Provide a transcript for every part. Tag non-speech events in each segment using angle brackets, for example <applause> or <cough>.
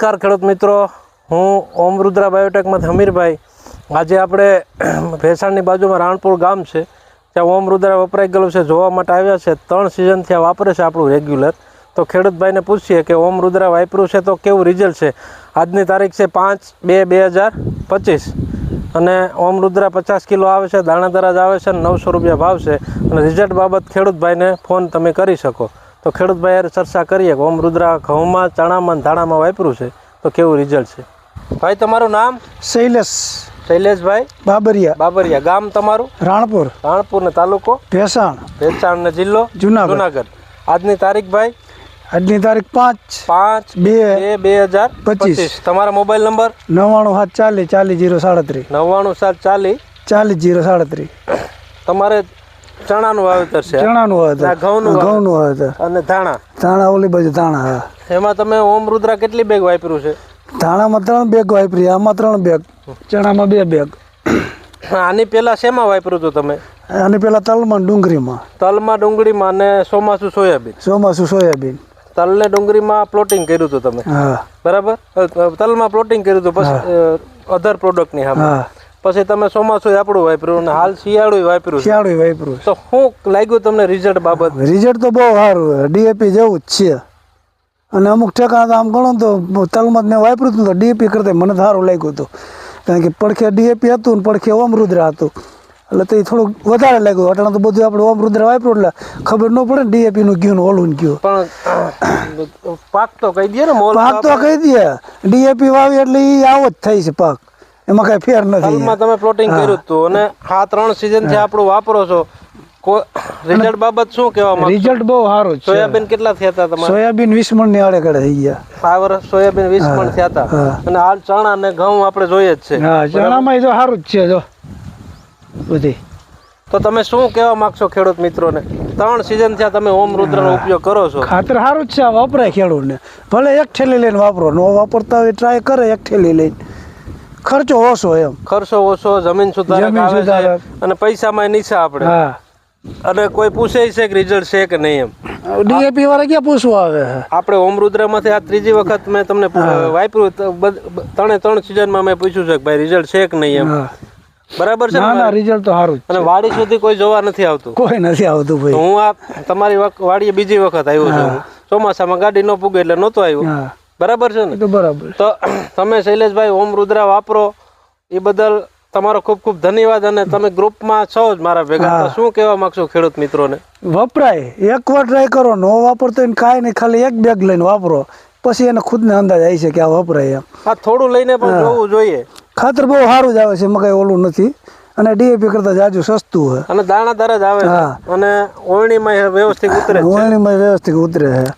નમસ્કાર ખેડૂત મિત્રો. હું ઓમ રુદ્રા બાયોટેકમાંથી હમીરભાઈ. આજે આપણે ભેસાણની બાજુમાં રાણપુર ગામ છે. ત્યાં ઓમ રુદ્રા વપરાઈ ગયેલું છે, જોવા માટે આવ્યા છે. ત્રણ સિઝનથી આ વાપરે છે આપણું રેગ્યુલર તો ખેડૂતભાઈને પૂછીએ કે ઓમ રુદ્રા વાપર્યું છે તો કેવું રિઝલ્ટ છે? આજની તારીખ છે પાંચ બે બે હજાર પચીસ. અને ઓમ રુદ્રા પચાસ કિલો આવે છે દાણા દરાજ આવે છે નવસો રૂપિયા ભાવ છે. અને રિઝલ્ટ બાબત ખેડૂતભાઈને ફોન તમે કરી શકો. તો ખેડૂતભાઈ હારે ચર્ચા કરીએ કે ઓમ રુદ્રા ઘઉંમાં ચણામાં ધાણામાં વાપર્યું છે તો કેવું રિઝલ્ટ છે? ભાઈ તમારું નામ? શૈલેષ. શૈલેષભાઈ? બાબરિયા. બાબરિયા. ગામ તમારું? રાણપુર. રાણપુર ને તાલુકો? ભેસાણ. ભેસાણ ને જિલ્લો? જુનાગઢ. જુનાગઢ. આજની તારીખ ભાઈ? આજની તારીખ પાંચ. પાંચ બે. બે હજાર. પચીસ. તમારા મોબાઈલ નંબર? નવ્વાણું સાત ચાલીસ ચાલીસ જીરો સાડત્રીસ. નવ્વાણું સાત ચાલીસ. ચાલીસ જીરો સાડત્રીસ. તમારે ચણાનું વાવેતર છે. ચણાનું વાવેતર. ઘઉંનું. ઘઉંનું વાવેતર. અને ધાણા. ધાણા ઓલી બાજુ ધાણા હા. એમાં તમે ઓમ રુદ્રા કેટલી બેગ વાપર્યું છે? ધાણામાં ત્રણ બેગ વાપરી આમાં ત્રણ બેગ ચણામાં બે બેગ. આની પહેલા શેમાં વાપર્યું હતું તમે? આની પેલા તલમાં ડુંગળીમાં. તલમાં ડુંગળીમાં અને ચોમાસું સોયાબીન? ચોમાસું સોયાબીન. તલ ને ડુંગળીમાં પ્લોટિંગ કર્યું હતું તમે? હા. બરાબર? તલમાં પ્લોટિંગ કર્યું હતું પછી અધર પ્રોડક્ટની હા. પછી તમે ચોમાસું આપણું વાપર્યું અને હાલ શિયાળું વાપર્યું. શિયાળું વાપરું તો શું લાગ્યું તમને રિઝલ્ટ બાબત? રિઝલ્ટ તો બહુ સારું ડીએપી જેવું જ છે. અને અમુક ઠેકાણા તો આમ ગણો તો તલમાં મેં વાપર્યું હતું ને તો ડીએપી કરતા મને સારું લાગ્યું હતું. કારણ કે પડખે ડીએપી હતું ને પડખે ઓમરુદ્ર હતું. એટલે તો એ થોડુંક વધારે લાગ્યું. એટલે તો બધું આપણે ઓમ રુદ્ર વાપર્યું એટલે ખબર ન પડે ને ડીએપી નું ગયું ઓલું ને ગયું પણ પાક તો કહી દે ને પાક તો કહી દે. ડીએપી વાવી એટલે એ આવો જ થાય છે પાક. એમાં કઈ ફેર નથી. હાલમાં તમે પ્લોટિંગ કર્યું હતું અને આ ત્રણ સીઝનથી આપણું વાપરો છો. રિઝલ્ટ બાબત શું કહેવા માંગો રિઝલ્ટ બહુ સારું છે. સોયાબીન કેટલા થયા હતા તમારે? સોયાબીન 20 મણની આડે કડે થઈ ગયા. આ વર્ષ સોયાબીન 20 મણ થયા હતા. અને હાલ ચણા ને ઘઉં આપણે જોઈએ જ છે. હા ચણામાં જો સારું જ છે જો. બધી. તો તમે શું કહેવા માંગશો ખેડૂત મિત્રોને? ત્રણ સિઝન થયા તમે ઓમ રુદ્રનો ઉપયોગ કરો છો. ખાતર સારું જ છે વપરાય ખેડૂતને. ભલે એક થેલી લઈને વાપરો નો વાપરતા હોય ટ્રાય કરે એક ઠેલી લઈને. ખર્ચો ઓછો એમ. ખર્ચો ઓછો જમીન સુધારક આવે છે અને પૈસામાં નીચા આપણે. હા. અને કોઈ પૂછે છે કે રિઝલ્ટ છે કે નહીં એમ. ડીએપી વાળા ક્યાં પૂછવા આવે? આપણે ઓમ રુદ્રમાંથી આ ત્રીજી વખત મેં તમને વાપર્યું ત્રણે ત્રણ સિઝનમાં મેં પૂછ્યું છે કે ભાઈ રિઝલ્ટ છે કે નહીં એમ. બરાબર છે ના રિઝલ્ટ તો સારું અને વાડી સુધી કોઈ જોવા નથી આવતું. કોઈ નથી આવતું ભાઈ. હું આ તમારી વાડીએ બીજી વખત આવ્યો છું. ચોમાસામાં ગાડી ન પૂગે એટલે નહોતો આવ્યો. બરાબર છે ને? તો બરાબર. તો <clears throat> તમે શૈલેષભાઈ ઓમ રુદ્રા વાપરો એ બદલ તમારો ખૂબ ખૂબ ધન્યવાદ અને તમે ગ્રુપમાં છો જ મારા ભેગા. તો શું કહેવા માંગશો ખેડૂત મિત્રોને? વપરાય. એક વાર ટ્રાય કરો. નો વાપરતો એને કાંઈ નહીં. ખાલી એક બેગ લઈને વાપરો. પછી એને ખુદને અંદાજ આવી છે કે આ વપરાય એમ. આ થોડું લઈને પણ જોવું જોઈએ. ખાતર બહુ સારું જ આવે છે. એમાં કાંઈ ઓલું નથી. અને ડીએપી કરતા જાજુ સસ્તું હોય. અને દાણા દર જ આવે. અને ઓળણીમાં વ્યવસ્થિત ઉતરે ઓળણીમાં વ્યવસ્થિત ઉતરે છે.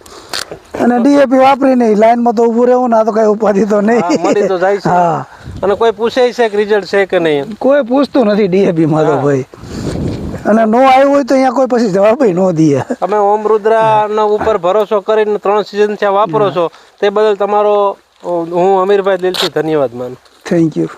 અને ડીએપી વાપરી નહીં. લાઈનમાં તો ઊભું રહેવું ના તો કઈ ઉપાધિ તો નહીં. મળી તો જાય છે. હા. અને કોઈ પૂછે છે કે રિઝલ્ટ છે કે નહીં. કોઈ પૂછતું નથી ડીએપી માં તો ભાઈ. અને નો આવ્યું હોય તો અહીંયા કોઈ પછી જવાબ ન દઈએ તમે ઓમ રુદ્રાના ઉપર ભરોસો કરીને ત્રણ સિઝન ત્યાં વાપરો છો તે બદલ તમારો હું અમીરભાઈ દિલથી ધન્યવાદ માનું. Thank you